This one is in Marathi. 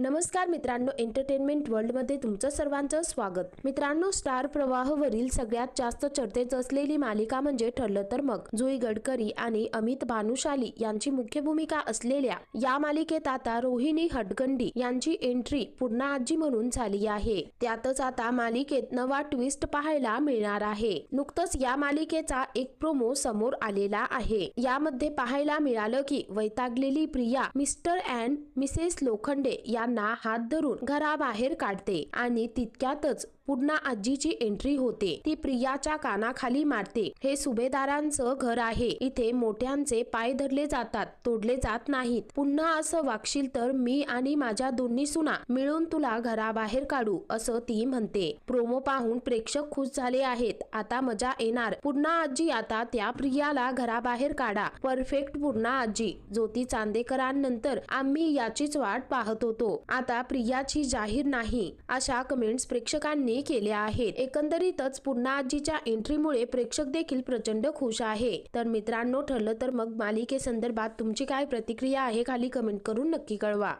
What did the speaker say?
नमस्कार मित्रांनो एंटरटेनमेंट वर्ल्डमध्ये तुमचं सर्वांचं स्वागत. मित्रांनो स्टार प्रवाहवरील सगळ्यात जास्त चर्चेत असलेली मालिका म्हणजे ठरलं तर मग. जुई गडकरी आणि अमित भानुशाली यांची मुख्य भूमिका असलेल्या या मालिकेत आता रोहिणी हटगंडी यांची एंट्री पुन्हा आजी म्हणून झाली आहे. त्यातच आता मालिकेत नवा ट्विस्ट पाहायला मिळणार आहे. नुकतंच या मालिकेचा एक प्रोमो समोर आलेला आहे. यामध्ये पाहायला मिळालं की वैतागलेली Priya mister and missus Lokhande या मुलांना हात धरून घराबाहेर काढते आणि तितक्यातच पुन्हा आजीची एंट्री होते. ती प्रियाच्या कानाखाली मारते. हे सुभेदारांचं घर आहे. इथे मोठ्यांचे पाय धरले जातात तोडले जात नाहीत. पुन्हा असं वागशील तर मी आणि माझ्या दोन्ही सुना मिळून तुला घराबाहेर काढू असं ती म्हणते. प्रोमो पाहून प्रेक्षक खुश झाले आहेत. आता मजा येणार. पुन्हा आजी आता त्या प्रियाला घराबाहेर काढा. परफेक्ट पुन्हा आजी. ज्योती चांदेकरांनंतर आम्ही याचीच वाट पाहत होतो. आता प्रियाची जाहीर नाही अशा कमेंट्स प्रेक्षकांनी केल्या आहेत. एकंदरीतच पुन्हा आजीच्या एंट्रीमुळे प्रेक्षक देखील प्रचंड खुश आहे. तर मित्रांनो ठरलं तर मग मालिकेसंदर्भात तुमची काय प्रतिक्रिया आहे खाली कमेंट करून नक्की कळवा.